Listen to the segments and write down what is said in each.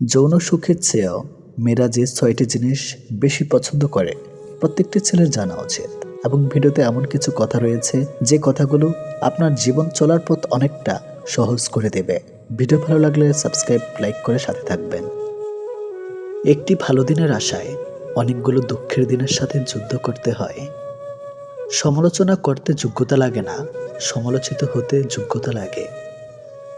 যৌন সুখের চেয়েও মেয়েরা যে ছয়টি জিনিস বেশি পছন্দ করে, প্রত্যেকটি ছেলের জানা উচিত। এবং ভিডিওতে এমন কিছু কথা রয়েছে, যে কথাগুলো আপনার জীবন চলার পথ অনেকটা সহজ করে দেবে। ভিডিও ভালো লাগলে সাবস্ক্রাইব, লাইক করে সাথে থাকবেন। একটি ভালো দিনের আশায় অনেকগুলো দুঃখের দিনের সাথে যুদ্ধ করতে হয়। সমালোচনা করতে যোগ্যতা লাগে না, সমালোচিত হতে যোগ্যতা লাগে।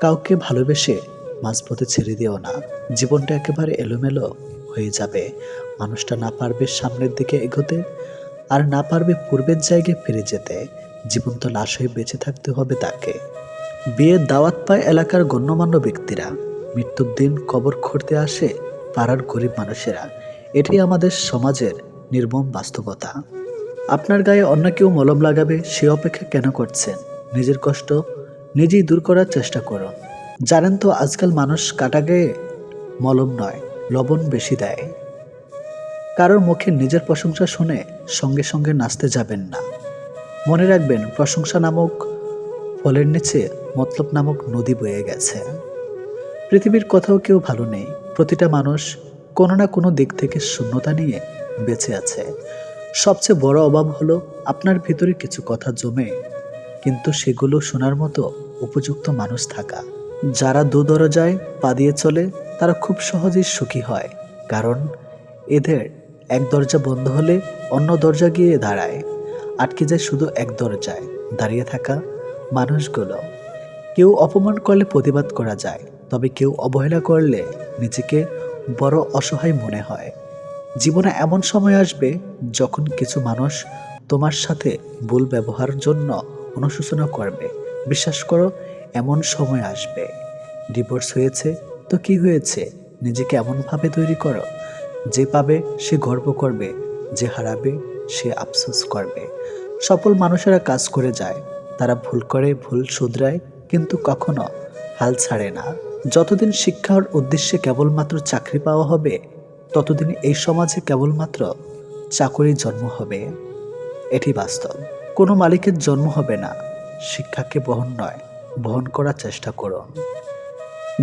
কাউকে ভালোবেসে মাঝপথে ছেড়ে দিও না। জীবনটা একেবারে এলোমেলো হয়ে যাবে। মানুষটা না পারবে সামনের দিকে এগোতে আর না পারবে পূর্বের জায়গায় ফিরে যেতে। জীবন তো লাশ হয়ে বেঁচে থাকতে হবে তাকে। বিয়ের দাওয়াত পায় এলাকার গণ্যমান্য ব্যক্তিরা। মৃত্যুর দিন কবর খুঁড়তে আসে পাড়ার গরিব মানুষেরা। এটি আমাদের সমাজের নির্মম বাস্তবতা। আপনার গায়ে অন্য কেউ মলম লাগাবে, সে অপেক্ষা কেন করছেন? নিজের কষ্ট নিজেই দূর করার চেষ্টা করুন। জানেন তো, আজকাল মানুষ কাটা গায়ে মলম নয়, লবণ বেশি দেয়। কারোর মুখে নিজের প্রশংসা শুনে সঙ্গে সঙ্গে নাচতে যাবেন না। মনে রাখবেন, প্রশংসা নামক ফলের নিচে মতলব নামক নদী বয়ে গেছে। পৃথিবীর কোথাও কেউ ভালো নেই। প্রতিটা মানুষ কোনো না কোনো দিক থেকে শূন্যতা নিয়ে বেঁচে আছে। সবচেয়ে বড় অভাব হলো আপনার ভিতরে কিছু কথা জমে, কিন্তু সেগুলো শোনার মতো উপযুক্ত মানুষ থাকা। যারা দু দরজায় পা দিয়ে চলে, তারা খুব সহজেই সুখী হয়। কারণ এদের এক দরজা বন্ধ হলে অন্য দরজা গিয়ে দাঁড়ায়। আটকে যায় শুধু এক দরজায় দাঁড়িয়ে থাকা মানুষগুলো। কেউ অপমান করলে প্রতিবাদ করা যায়, তবে কেউ অবহেলা করলে নিজেকে বড় অসহায় মনে হয়। জীবনে এমন সময় আসবে যখন কিছু মানুষ তোমার সাথে ভুল ব্যবহারের জন্য অনুশোচনা করবে। বিশ্বাস করো এমন সময় আসবে। ডিভোর্স হয়েছে, তো কি হয়েছে? নিজেকে এমনভাবে তৈরি করো, যে পাবে সে গর্ব করবে, যে হারাবে সে আফসোস করবে। সফল মানুষেরা কাজ করে যায়, তারা ভুল করে, ভুল শুধরায়, কিন্তু কখনো হাল ছাড়ে না। যতদিন শিক্ষার উদ্দেশ্যে কেবলমাত্র চাকরি পাওয়া হবে, ততদিন এই সমাজে কেবলমাত্র চাকরির জন্ম হবে। এটি বাস্তব। কোনো মালিকের জন্ম হবে না, শিক্ষাকে বহন নয়। বহন করার চেষ্টা করুন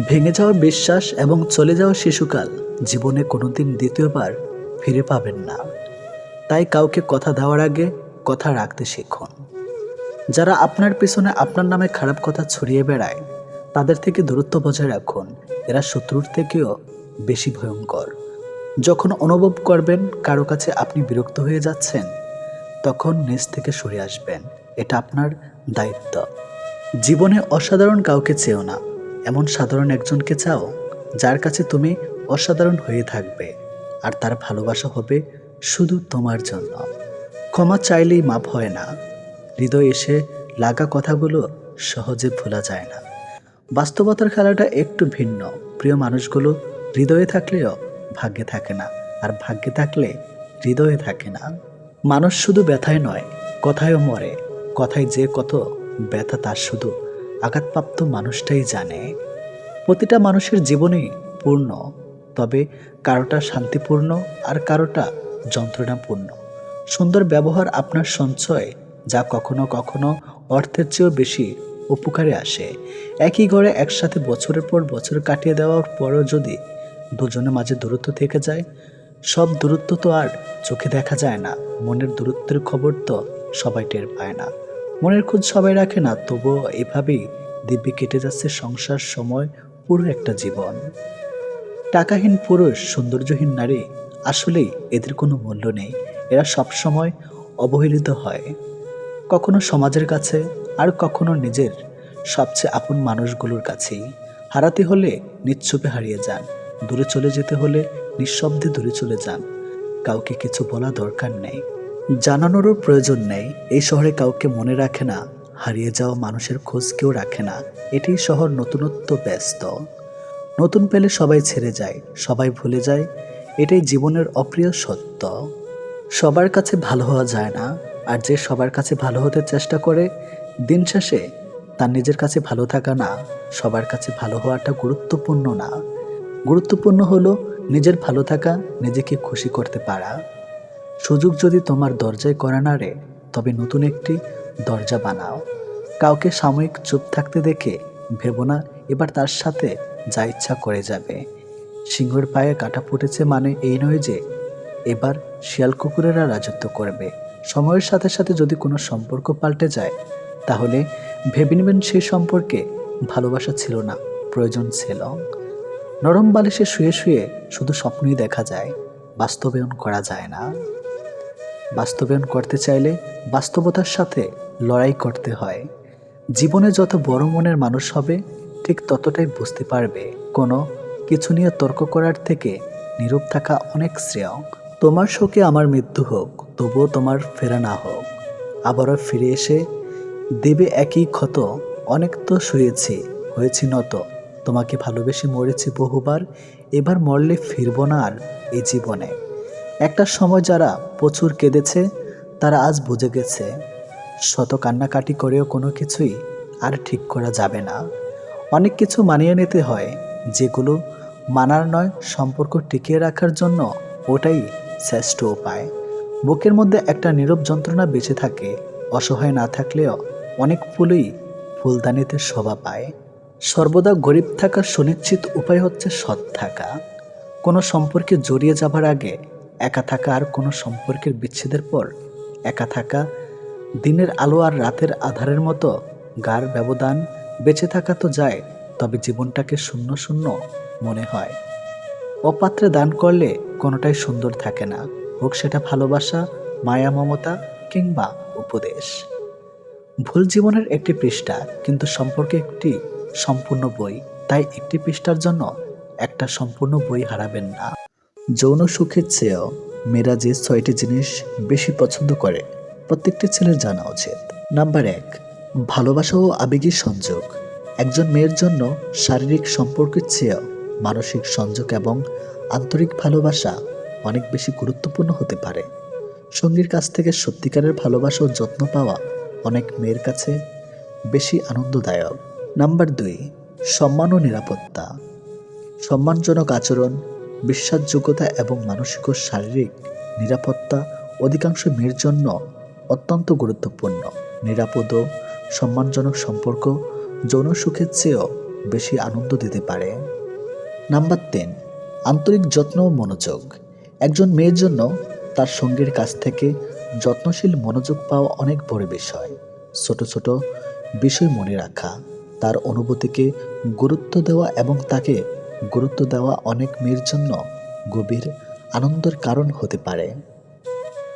ভেঙে যাওয়া বিশ্বাস এবং চলে যাওয়া শিশুকাল জীবনে কোনোদিন দ্বিতীয়বার ফিরে পাবেন না। তাই কাউকে কথা দেওয়ার আগে কথা রাখতে শিখুন। যারা আপনার পেছনে আপনার নামে খারাপ কথা ছড়িয়ে বেড়ায়, তাদের থেকে দূরত্ব বজায় রাখুন। এরা শত্রুর থেকেও বেশি ভয়ঙ্কর। যখন অনুভব করবেন কারও কাছে আপনি বিরক্ত হয়ে যাচ্ছেন, তখন নিজ থেকে সরে আসবেন। এটা আপনার দায়িত্ব। জীবনে অসাধারণ কাউকে চেও না। এমন সাধারণ একজনকে চাও, যার কাছে তুমি অসাধারণ হয়ে থাকবে, আর তার ভালোবাসা হবে শুধু তোমার জন্য। ক্ষমা চাইলেই মাপ হয় না। হৃদয় এসে লাগা কথাগুলো সহজে ভোলা যায় না। বাস্তবতার খেলাটা একটু ভিন্ন। প্রিয় মানুষগুলো হৃদয়ে থাকলেও ভাগ্যে থাকে না, আর ভাগ্যে থাকলে হৃদয়ে থাকে না। মানুষ শুধু ব্যথায় নয়, কথায়ও মরে। কথায় যে কত ব্যথা তার শুধু। আঘাতপ্রাপ্ত মানুষটাই জানে। প্রতিটা মানুষের জীবনই পূর্ণ, তবে কারোটা শান্তিপূর্ণ আর কারোটা যন্ত্রণাপূর্ণ। সুন্দর ব্যবহার আপনার সঞ্চয়, যা কখনো কখনো অর্থের চেয়েও বেশি উপকারে আসে। একই ঘরে একসাথে বছরের পর বছর কাটিয়ে দেওয়ার পরও যদি দুজনের মাঝে দূরত্ব থেকে যায়, সব দূরত্ব তো আর চোখে দেখা যায় না। মনের দূরত্বের খবর তো সবাই টের পায় না। মনের খোঁজ সবাই রাখে না, তবুও এভাবেই দিব্যি কেটে যাচ্ছে সংসার, সময়, পুরো একটা জীবন। টাকাহীন পুরুষ, সৌন্দর্যহীন নারী আসলেই এদের কোনো মূল্য নেই। এরা সবসময় অবহেলিত হয়। কখনো সমাজের কাছে, আর কখনো নিজের সবচেয়ে আপন মানুষগুলোর কাছেই। হারাতে হলে নিচ্ছুপে হারিয়ে যান। দূরে চলে যেতে হলে নিঃশব্দে দূরে চলে যান। কাউকে কিছু বলা দরকার নেই। জানানোরও প্রয়োজন নেই। এই শহরে কাউকে মনে রাখে না, হারিয়ে যাওয়া মানুষের খোঁজ কেউ রাখে না। এটি শহর নতুনত্ব ব্যস্ত। নতুন পেলে সবাই ছেড়ে যায়, সবাই ভুলে যায়, এটাই জীবনের অপ্রিয় সত্য। সবার কাছে ভালো হওয়া যায় না, আর যে সবার কাছে ভালো হতে চেষ্টা করে, দিন শেষে তার নিজের কাছে ভালো থাকা না, সবার কাছে ভালো হওয়াটা গুরুত্বপূর্ণ না। গুরুত্বপূর্ণ হলো নিজের ভালো থাকা, নিজেকে খুশি করতে পারা। সুযোগ যদি তোমার দরজায় করা না রে তবে নতুন একটি দরজা বানাও। কাউকে সাময়িক চুপ থাকতে দেখে ভেবো না, এবার তার সাথে যা ইচ্ছা করে যাবে। সিংহের পায়ে কাটা ফুটেছে মানে এই নয় যে, এবার শিয়াল কুকুরেরা রাজত্ব করবে। সময়ের সাথে সাথে যদি কোনো সম্পর্ক পাল্টে যায়, তাহলে ভেবে নেবেন সেই সম্পর্কে ভালোবাসা ছিল না, প্রয়োজন ছিল। নরম বালিশে শুয়ে শুয়ে শুধু স্বপ্নই দেখা যায়, বাস্তবায়ন করা যায় না। বাস্তবায়ন করতে চাইলে বাস্তবতার সাথে লড়াই করতে হয়। জীবনে যত বড় মনের মানুষ হবে, ঠিক ততটাই বুঝতে পারবে। কোনো কিছু নিয়ে তর্ক করার থেকে নীরব থাকা অনেক শ্রেয়। তোমার শোকে আমার মৃত্যু হোক, তবুও তোমার ফেরা না হোক। আবারও ফিরে এসে দেবে একই ক্ষত। অনেক তো শুয়েছি, হয়েছি নত। তোমাকে ভালোবেসে মরেছি বহুবার, এবার মরলে ফিরবো না আর এই জীবনে। একটা সময় যারা প্রচুর কেঁদেছে, তারা আজ বুঝে গেছে, শত কান্নাকাটি করেও কোনো কিছুই আর ঠিক করা যাবে না। অনেক কিছু মানিয়ে নিতে হয়, যেগুলো মানার নয়, সম্পর্ক টিকিয়ে রাখার জন্য ওটাই শ্রেষ্ঠ উপায়। বুকের মধ্যে একটা নীরব যন্ত্রণা বেঁচে থাকে, অসহায় না থাকলেও অনেক ফুলই ফুলদানিতে শোভা পায়। সর্বদা গরিব থাকার সুনিশ্চিত উপায় হচ্ছে সৎ থাকা। কোনো সম্পর্কে জড়িয়ে যাবার আগে একা থাকা আর কোনো সম্পর্কের বিচ্ছেদের পর, একা থাকা, দিনের আলো আর রাতের আধারের মতো গার ব্যবধান বেঁচে থাকা তো যায়, তবে জীবনটাকে শূন্য শূন্য মনে হয়। অপাত্রে দান করলে কোনোটাই সুন্দর থাকে না, হোক সেটা ভালোবাসা, মায়া, মমতা কিংবা উপদেশ। ভুল জীবনের একটি পৃষ্ঠা কিন্তু সম্পর্কে একটি সম্পূর্ণ বই, তাই একটি পৃষ্ঠার জন্য একটা সম্পূর্ণ বই হারাবেন না। যৌন সুখের চেয়েও মেয়েরা যে ছয়টি জিনিস বেশি পছন্দ করে। প্রত্যেকটি ছেলের জানা উচিত। নাম্বার এক, ভালোবাসা ও আবেগী সংযোগ। একজন মেয়ের জন্য শারীরিক সম্পর্কের চেয়েও মানসিক সংযোগ এবং আন্তরিক ভালোবাসা অনেক বেশি গুরুত্বপূর্ণ হতে পারে। সঙ্গীর কাছ থেকে সত্যিকারের ভালোবাসা ও যত্ন পাওয়া অনেক মেয়ের কাছে বেশি আনন্দদায়ক। নাম্বার দুই, সম্মান ও নিরাপত্তা। সম্মানজনক আচরণ বিশ্বাসযোগ্যতা এবং মানসিক ও শারীরিক নিরাপত্তা অধিকাংশ মেয়ের জন্য অত্যন্ত গুরুত্বপূর্ণ। নিরাপদ ও সম্মানজনক সম্পর্ক যৌন সুখের চেয়েও বেশি আনন্দ দিতে পারে। নাম্বার তিন, আন্তরিক যত্ন ও মনোযোগ। একজন মেয়ের জন্য তার সঙ্গীর কাছ থেকে যত্নশীল মনোযোগ পাওয়া অনেক বড় বিষয়। ছোট ছোট বিষয় মনে রাখা, তার অনুভূতিকে গুরুত্ব দেওয়া এবং তাকে গুরুত্ব দেওয়া অনেক মেয়ের জন্য গভীর আনন্দের কারণ হতে পারে।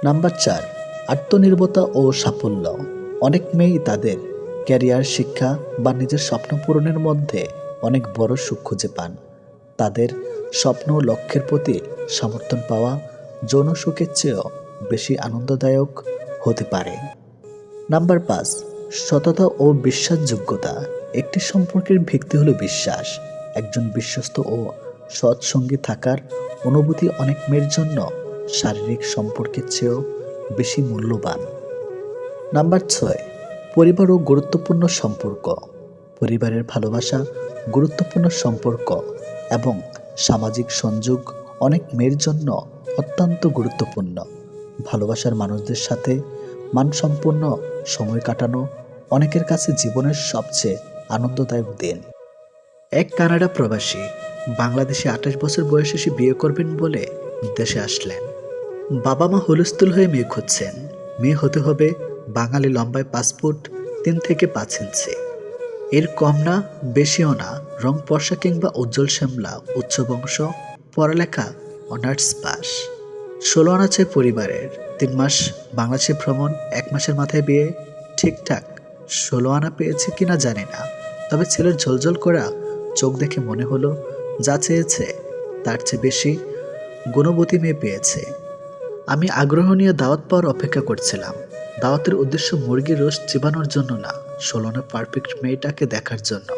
নাম্বার চার, আত্মনির্ভরতা ও সাফল্য। অনেক মেয়েই তাদের ক্যারিয়ার, শিক্ষা বা নিজের স্বপ্ন পূরণের মধ্যে অনেক বড় সুখ খুঁজে পান। তাদের স্বপ্ন লক্ষ্যের প্রতি সমর্থন পাওয়া যৌন সুখের চেয়েও বেশি আনন্দদায়ক হতে পারে। নাম্বার পাঁচ, সততা ও বিশ্বাসযোগ্যতা। একটি সম্পর্কের ভিত্তি হলো বিশ্বাস। একজন বিশ্বস্ত ও সৎসঙ্গী থাকার অনুভূতি অনেক মেয়ের জন্য শারীরিক সম্পর্কের চেয়েও বেশি মূল্যবান। নাম্বার ছয়, পরিবার ও গুরুত্বপূর্ণ সম্পর্ক। পরিবারের ভালোবাসা, গুরুত্বপূর্ণ সম্পর্ক এবং সামাজিক সংযোগ অনেক মেয়ের জন্য অত্যন্ত গুরুত্বপূর্ণ। ভালোবাসার মানুষদের সাথে মানসম্পন্ন সময় কাটানো অনেকের কাছে জীবনের সবচেয়ে আনন্দদায়ক দিন। এক কানাডা প্রবাসী বাংলাদেশে আঠাশ বছর বয়সে সে বিয়ে করবেন বলে দেশে আসলেন। বাবা মা হুলস্থুল হয়ে মেয়ে খুঁজছেন। মেয়ে হতে হবে বাঙালি লম্বায় ফুট, তিন থেকে পাঁচ ইঞ্চি। এর কম না, বেশিও না, রং পর্ষা কিংবা উজ্জ্বল শ্যামলা, উচ্চ বংশ, পড়ালেখা, অনার্স পাস। ষোলো আনা চাই পরিবারের, তিন মাস বাংলাদেশে ভ্রমণ, এক মাসের মাথায় বিয়ে, ঠিকঠাক ষোলো আনা পেয়েছে কিনা জানি না। তবে ছেলের ঝলঝল করা চোখ দেখে মনে হলো, যা চেয়েছে, তার চেয়ে বেশি গুণবতী মেয়ে পেয়েছে। আমি আগ্রহ নিয়ে দাওয়াত পাওয়ার অপেক্ষা করছিলাম। দাওয়াতের উদ্দেশ্য মুরগির রোজ চিবানোর জন্য না, ষোলনা পারফেক্ট মেয়েটাকে দেখার জন্য।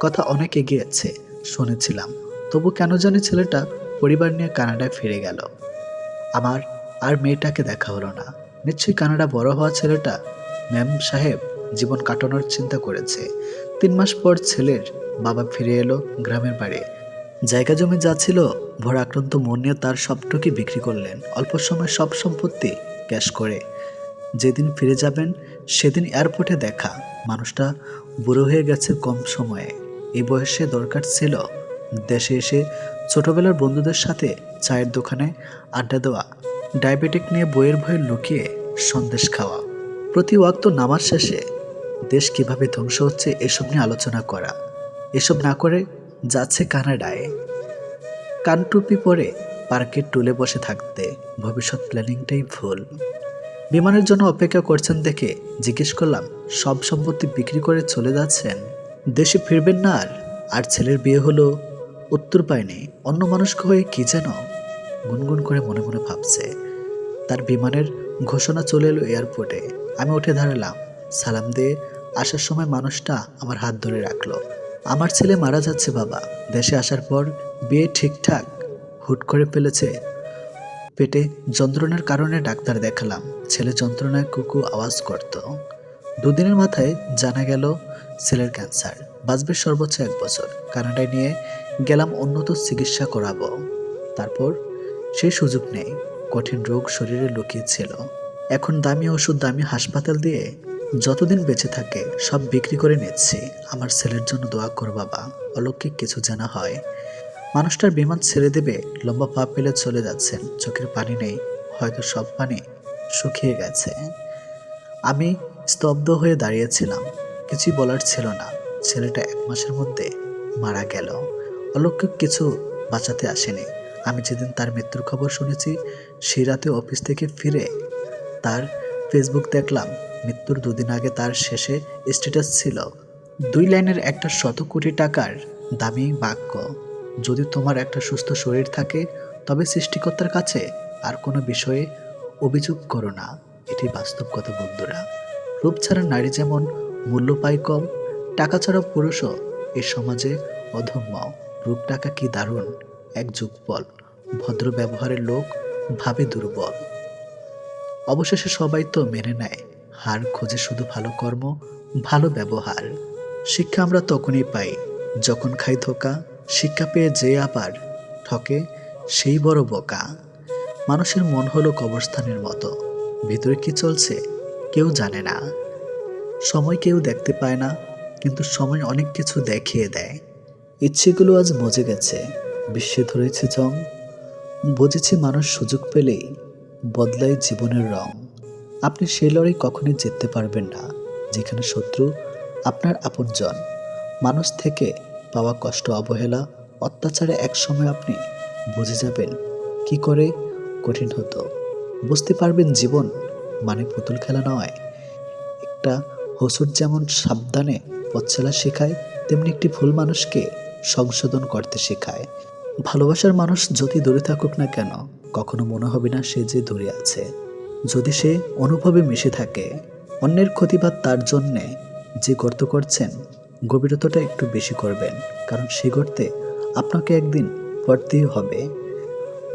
কথা অনেক এগিয়েছে, শুনেছিলাম। তবু কেন জানি ছেলেটা পরিবার নিয়ে কানাডায় ফিরে গেল। আমার আর মেয়েটাকে দেখা হলো না। নিশ্চয়ই কানাডা বড় হওয়া ছেলেটা ম্যাম সাহেব জীবন কাটানোর চিন্তা করেছে। তিন মাস পর ছেলের বাবা ফিরে এলো গ্রামের বাড়ি। জায়গা জমি যা ছিল, ভরা আক্রান্ত মন নিয়ে তার সবটুকি বিক্রি করলেন। অল্প সময় সব সম্পত্তি ক্যাশ করে। যেদিন ফিরে যাবেন, সেদিন এয়ারপোর্টে দেখা। মানুষটা বুড়ো হয়ে গেছে কম সময়ে। এই বয়সে দরকার ছিল দেশে এসে ছোটবেলার বন্ধুদের সাথে চায়ের দোকানে আড্ডা দেওয়া, ডায়াবেটিক নিয়ে বইয়ের ভয়ে লুকিয়ে সন্দেশ খাওয়া। প্রতি ওয়াক্ত নামাজ শেষে দেশ কীভাবে ধ্বংস হচ্ছে এসব নিয়ে আলোচনা করা। এসব না করে যাচ্ছে কানাডায়। কানটুপি পরে পার্কের টুলে বসে থাকতে ভবিষ্যৎ প্ল্যানিংটাই ভুল। বিমানের জন্য অপেক্ষা করছেন দেখে জিজ্ঞেস করলাম, সব সম্পত্তি বিক্রি করে চলে যাচ্ছেন? দেশে ফিরবেন না আর? আর ছেলের বিয়ে হলো? উত্তর পায়নি অন্য মানুষকে হয়ে কী যেন? গুনগুন করে মনে মনে ভাবছে। তার বিমানের ঘোষণা চলে এলো এয়ারপোর্টে। আমি উঠে দাঁড়ালাম। সালাম দিয়ে আসার সময় মানুষটা আমার হাত ধরে রাখল। আমার ছেলে মারা যাচ্ছে, বাবা। দেশে আসার পর বিয়ে ঠিকঠাক হুট করে ফেলেছে। পেটে যন্ত্রণার কারণে ডাক্তার দেখালাম। ছেলে যন্ত্রণায় কুকু আওয়াজ করত। দুদিনের মাথায় জানা গেল ছেলের ক্যান্সার। বাঁচবে সর্বোচ্চ এক বছর। কানাডায় নিয়ে গেলাম উন্নত চিকিৎসা করাবো। তারপর সেই সুযোগ নেই। কঠিন রোগ শরীরে লুকিয়েছিল। এখন দামি ওষুধ দামি হাসপাতাল দিয়ে যতদিন বেঁচে থাকে, সব বিক্রি করে নিচ্ছি। আমার ছেলের জন্য দোয়া কর বাবা, অলৌকিক কিছু জানা হয়। মানুষটার বিমান ছেড়ে দেবে, লম্বা পা পেলে চলে যাচ্ছেন, চোখের পানি নেই, হয়তো সব পানি শুকিয়ে গেছে। আমি স্তব্ধ হয়ে দাঁড়িয়েছিলাম, কিছুই বলার ছিল না। ছেলেটা এক মাসের মধ্যে মারা গেল। অলৌকিক কিছু বাঁচাতে আসেনি। আমি যেদিন তার মৃত্যুর খবর শুনেছি, সেই রাতে অফিস থেকে ফিরে তার ফেসবুক দেখলাম। মৃত্যুর দুদিন আগে তার শেষে স্ট্যাটাস ছিল দুই লাইনের একটা শত কোটি টাকার দামি বাক্য। যদি তোমার একটা সুস্থ শরীর থাকে, তবে সৃষ্টিকর্তার কাছে আর কোনো বিষয়ে অভিযোগ করো না। এটি বাস্তব কথা, বন্ধুরা। রূপ ছাড়া নারী যেমন মূল্য পায় কম, টাকা ছাড়া পুরুষও এ সমাজে অধম্য রূপ টাকা কি দারুণ এক যুগপল। ভদ্র ব্যবহারের লোক ভাবে দুর্বল। অবশেষে সবাই তো মেনে নেয়। হার খোঁজে শুধু ভালো কর্ম, ভালো ব্যবহার। শিক্ষা আমরা তখনই পাই, যখন খাই ধোকা, শিক্ষা পেয়ে যে আবার ঠকে সেই বড় বোকা। মানুষের মন হলো কবরস্থানের মতো, ভিতরে কি চলছে কেউ জানে না। সময় কেউ দেখতে পায় না, কিন্তু সময় অনেক কিছু দেখিয়ে দেয়। ইচ্ছেগুলো আজ মজে গেছে, বিশ্বে ধরেছে জং। বুঝেছি মানুষ সুযোগ পেলেই বদলায় জীবনের রং। আপনি সেই লড়াই কখনোই জিততে পারবেন না, যেখানে শত্রু আপনার আপনজন। মানুষ থেকে পাওয়া কষ্ট, অবহেলা, অত্যাচারে একসময় আপনি বুঝে যাবেন কি করে কঠিন হতো। বুঝতে পারবেন জীবন মানে পুতুল খেলা নয়। একটা হসুর যেমন সাবধানে পথচলা শেখায়, তেমনি একটি ভুল মানুষকে সংশোধন করতে শেখায়। ভালোবাসার মানুষ যতই দূরে থাকুক না কেন, কখনো মনে হবে না সে যে দূরে আছে। যদি সে অনুভবে মিশে থাকে, অন্যের ক্ষতিবাদ তার জন্যে যে গর্ত করছেন, গভীরতাটা একটু বেশি করবেন, কারণ সে গর্তে আপনাকে একদিন পড়তেই হবে।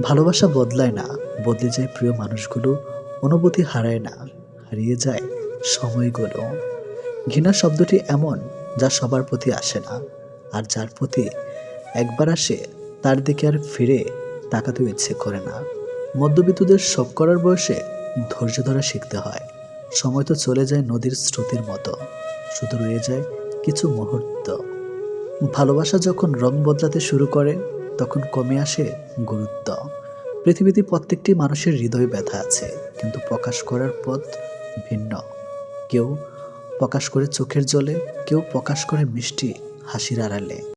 ভালোবাসা বদলায় না, বদলে যায় প্রিয় মানুষগুলো, অনুভূতি হারায় না, হারিয়ে যায় সময়গুলো। ঘৃণা শব্দটি এমন যা সবার প্রতি আসে না, আর যার প্রতি একবার আসে, তার দিকে আর ফিরে তাকাতেও ইচ্ছে করে না। মধ্যবিত্তদের শোক করার বয়সে ধৈর্য ধরা শিখতে হয়। সময় তো চলে যায় নদীর স্রোতের মতো। শুধু রয়ে যায় কিছু মুহূর্ত। ভালোবাসা যখন রং বদলাতে শুরু করে, তখন কমে আসে গুরুত্ব। পৃথিবীতে প্রত্যেকটি মানুষের হৃদয়ে ব্যথা আছে, কিন্তু প্রকাশ করার পথ ভিন্ন। কেউ প্রকাশ করে চোখের জলে, কেউ প্রকাশ করে মিষ্টি, হাসির আড়ালে।